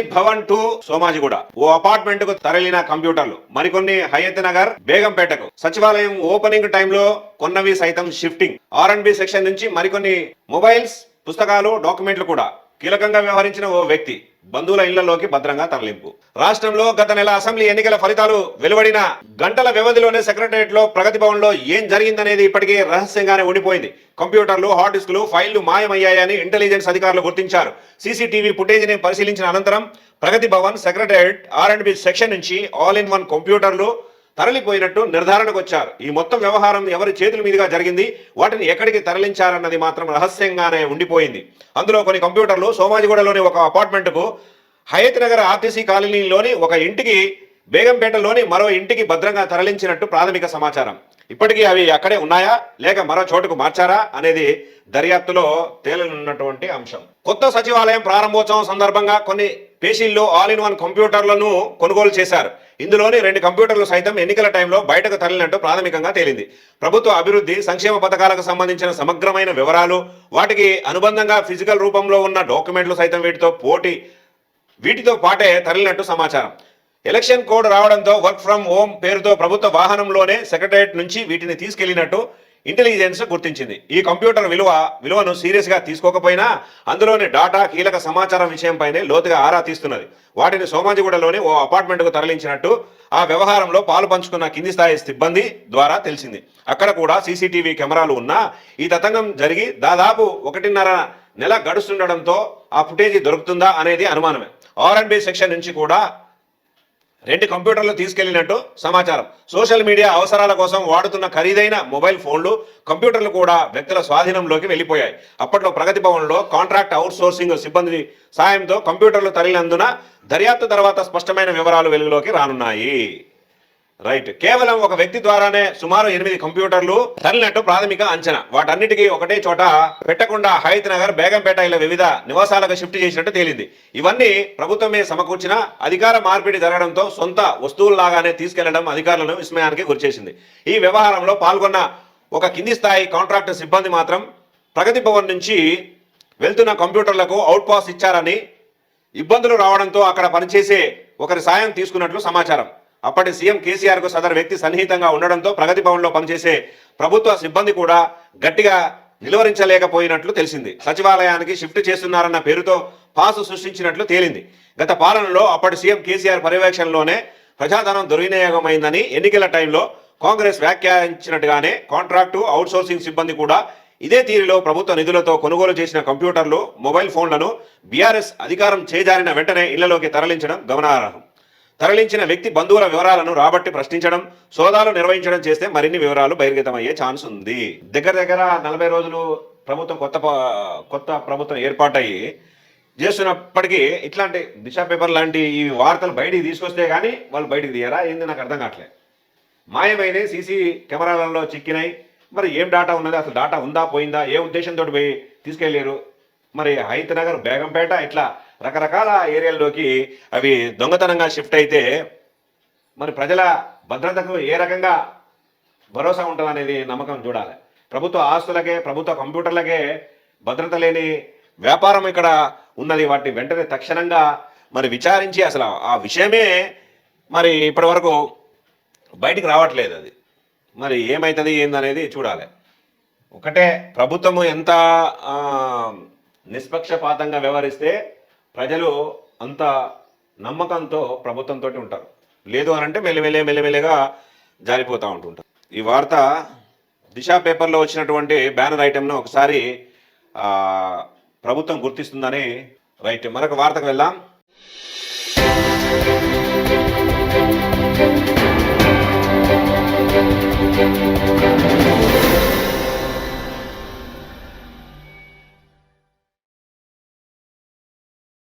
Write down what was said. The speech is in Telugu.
భవన్ టు సోమాజిగూడ. ఓ అపార్ట్మెంట్కు తరలిన కంప్యూటర్లు. మరికొన్ని హయత్ నగర్ బేగంపేటకు. సచివాలయం ఓపెనింగ్ టైంలో కొన్నవి సైతం shifting. R and B section నుంచి మరికొన్ని మొబైల్స్ పుస్తకాలు డాక్యుమెంట్లు కూడా. కీలకంగా వ్యవహరించిన ఓ వ్యక్తి. బంధువుల ఇళ్ళలోకి భద్రంగా తరలింపు. రాష్ట్రంలో గత నెల అసెంబ్లీ ఎన్నికల ఫలితాలు వెలువడిన గంటల వ్యవధిలోనే సెక్రటరియట్లో ప్రగతి భవన్లో ఏం జరిగిందనేది ఇప్పటికే రహస్యంగానే ఉండిపోయింది. కంప్యూటర్లు హార్డ్ డిస్కులు ఫైళ్ళు మాయమయ్యాయని ఇంటెలిజెన్స్ అధికారులు గుర్తించారు. సీసీటీవీ ఫుటేజ్ని పరిశీలించిన అనంతరం Pragathi Bhavan secretariat R and B section నుంచి ఆల్ ఇన్ వన్ కంప్యూటర్లు తరలిపోయినట్టు నిర్ధారణకు వచ్చారు. ఈ మొత్తం వ్యవహారం ఎవరి చేతుల మీదుగా జరిగింది వాటిని ఎక్కడికి తరలించారన్నది మాత్రం రహస్యంగానే ఉండిపోయింది. అందులో కొన్ని కంప్యూటర్లు సోమాజిగూడలోని ఒక అపార్ట్మెంట్కు హయత్ నగర్ ఆర్టీసీ కాలనీలోని ఒక ఇంటికి బేగంపేటలోని మరో ఇంటికి భద్రంగా తరలించినట్టు ప్రాథమిక సమాచారం. ఇప్పటికీ అవి అక్కడే ఉన్నాయా లేక మరో చోటుకు మార్చారా అనేది దర్యాప్తులో తేలనున్నటువంటి అంశం. కొత్త సచివాలయం ప్రారంభోత్సవం సందర్భంగా కొన్ని పేషీల్లో ఆల్ ఇన్ వన్ కంప్యూటర్లను కొనుగోలు చేశారు. ఇందులోని రెండు కంప్యూటర్లు సైతం ఎన్నికల టైంలో బయటకు తరలినట్టు ప్రాథమికంగా తేలింది. ప్రభుత్వ అభివృద్ధి సంక్షేమ పథకాలకు సంబంధించిన సమగ్రమైన వివరాలు వాటికి అనుబంధంగా ఫిజికల్ రూపంలో ఉన్న డాక్యుమెంట్లు సైతం వీటితో పోటీ వీటితో పాటే తరలినట్టు సమాచారం. ఎలక్షన్ కోడ్ రావడంతో వర్క్ ఫ్రం హోమ్ పేరుతో ప్రభుత్వ వాహనంలోనే సెక్రటరియట్ నుంచి వీటిని తీసుకెళ్ళినట్టు ఇంటెలిజెన్స్ గుర్తించింది. ఈ కంప్యూటర్ విలువ విలువను సీరియస్గా తీసుకోకపోయినా అందులోని డాటా కీలక సమాచారం విషయంపైనే లోతుగా ఆరా తీస్తున్నది. వాటిని సోమాజిగూడలోని ఓ అపార్ట్మెంట్కు తరలించినట్టు ఆ వ్యవహారంలో పాలు పంచుకున్న కింది స్థాయి సిబ్బంది ద్వారా తెలిసింది. అక్కడ కూడా సీసీటీవీ కెమెరాలు ఉన్నా ఈ తతంగం జరిగి దాదాపు ఒకటిన్నర నెల గడుస్తుండడంతో ఆ ఫుటేజీ దొరుకుతుందా అనేది అనుమానమే. ఆర్ అండ్ బి సెక్షన్ నుంచి కూడా రెండు కంప్యూటర్లు తీసుకెళ్ళినట్టు సమాచారం. సోషల్ మీడియా అవసరాల కోసం వాడుతున్న ఖరీదైన మొబైల్ ఫోన్లు కంప్యూటర్లు కూడా వ్యక్తుల స్వాధీనంలోకి వెళ్ళిపోయాయి. అప్పట్లో ప్రగతి భవన్లో కాంట్రాక్ట్ అవుట్సోర్సింగ్ సిబ్బంది సాయంతో కంప్యూటర్లు తరలినందున దర్యాప్తు తర్వాత స్పష్టమైన వివరాలు వెలుగులోకి రానున్నాయి. రైట్ కేవలం ఒక వ్యక్తి ద్వారానే సుమారు ఎనిమిది కంప్యూటర్లు తల్లినట్టు ప్రాథమిక అంచనా. వాటన్నిటికీ ఒకటే చోట పెట్టకుండా హైత్ నగర్ బేగంపేట ఇలా వివిధ నివాసాలకు షిఫ్ట్ చేసినట్టు తేలింది. ఇవన్నీ ప్రభుత్వమే సమకూర్చిన అధికార మార్పిడి జరగడంతో సొంత వస్తువుల్లాగానే తీసుకెళ్ళడం అధికారులను విస్మయానికి గురిచేసింది. ఈ వ్యవహారంలో పాల్గొన్న ఒక కింది స్థాయి కాంట్రాక్ట్ సిబ్బంది మాత్రం ప్రగతి భవన్ నుంచి వెళ్తున్న కంప్యూటర్లకు అవుట్ పాస్ ఇచ్చారని ఇబ్బందులు రావడంతో అక్కడ పనిచేసే ఒకరి సాయం తీసుకున్నట్లు సమాచారం. అప్పటి సీఎం కేసీఆర్కు సదరు వ్యక్తి సన్నిహితంగా ఉండడంతో ప్రగతి భవన్లో పనిచేసే ప్రభుత్వ సిబ్బంది కూడా గట్టిగా నిలువరించలేకపోయినట్లు తెలిసింది. సచివాలయానికి షిఫ్ట్ చేస్తున్నారన్న పేరుతో పాసు సృష్టించినట్లు తేలింది. గత పాలనలో అప్పటి సీఎం కేసీఆర్ పర్యవేక్షణలోనే ప్రజాధనం దుర్వినియోగమైందని ఎన్నికల టైంలో కాంగ్రెస్ వ్యాఖ్యానించినట్టుగానే కాంట్రాక్టు అవుట్సోర్సింగ్ సిబ్బంది కూడా ఇదే తీరులో ప్రభుత్వ నిధులతో కొనుగోలు చేసిన కంప్యూటర్లు మొబైల్ ఫోన్లను బీఆర్ఎస్ అధికారం చేజారిన వెంటనే ఇళ్ళలోకి తరలించడం గమనార్హం. తరలించిన వ్యక్తి బంధువుల వివరాలను రాబట్టి ప్రశ్నించడం సోదాలు నిర్వహించడం చేస్తే మరిన్ని వివరాలు బహిర్గతమయ్యే ఛాన్స్ ఉంది. దగ్గర దగ్గర నలభై రోజులు ప్రభుత్వం కొత్త కొత్త ప్రభుత్వం ఏర్పాటయ్యి చేస్తున్నప్పటికీ ఇట్లాంటి దిశ పేపర్ లాంటి ఈ వార్తలు బయటికి తీసుకొస్తే కానీ వాళ్ళు బయటికి తీయరా? ఏంది నాకు అర్థం కావట్లేదు మాయమైనవి సీసీ కెమెరాలలో చిక్కినాయి. మరి ఏం డాటా ఉన్నది? అసలు డాటా ఉందా? పోయిందా? ఏ ఉద్దేశంతో పోయి తీసుకెళ్ళారు? మరి హైత్ నగర్ బేగంపేట ఇట్లా రకరకాల ఏరియాల్లోకి అవి దొంగతనంగా షిఫ్ట్ అయితే మరి ప్రజల భద్రతకు ఏ రకంగా భరోసా ఉంటుందనేది నమ్మకం చూడాలి. ప్రభుత్వ ఆస్తులకే ప్రభుత్వ కంప్యూటర్లకే భద్రత లేని వ్యాపారం ఇక్కడ ఉన్నది. వాటిని వెంటనే తక్షణంగా మరి విచారించి అసలు ఆ విషయమే మరి ఇప్పటి వరకు బయటికి రావట్లేదు అది. మరి ఏమవుతుంది ఏందనేది చూడాలి. ఒకటే ప్రభుత్వము ఎంత నిష్పక్షపాతంగా వ్యవహరిస్తే ప్రజలు అంత నమ్మకంతో ప్రభుత్వంతో ఉంటారు. లేదు అని అంటే మెల్లమెల్లే మెల్లమెల్లగా జారిపోతూ ఉంటుంటారు. ఈ వార్త దిశ పేపర్లో వచ్చినటువంటి బ్యానర్ ఐటెంను ఒకసారి ప్రభుత్వం గుర్తిస్తుందని రైట్. మరొక వార్తకు వెళ్దాం.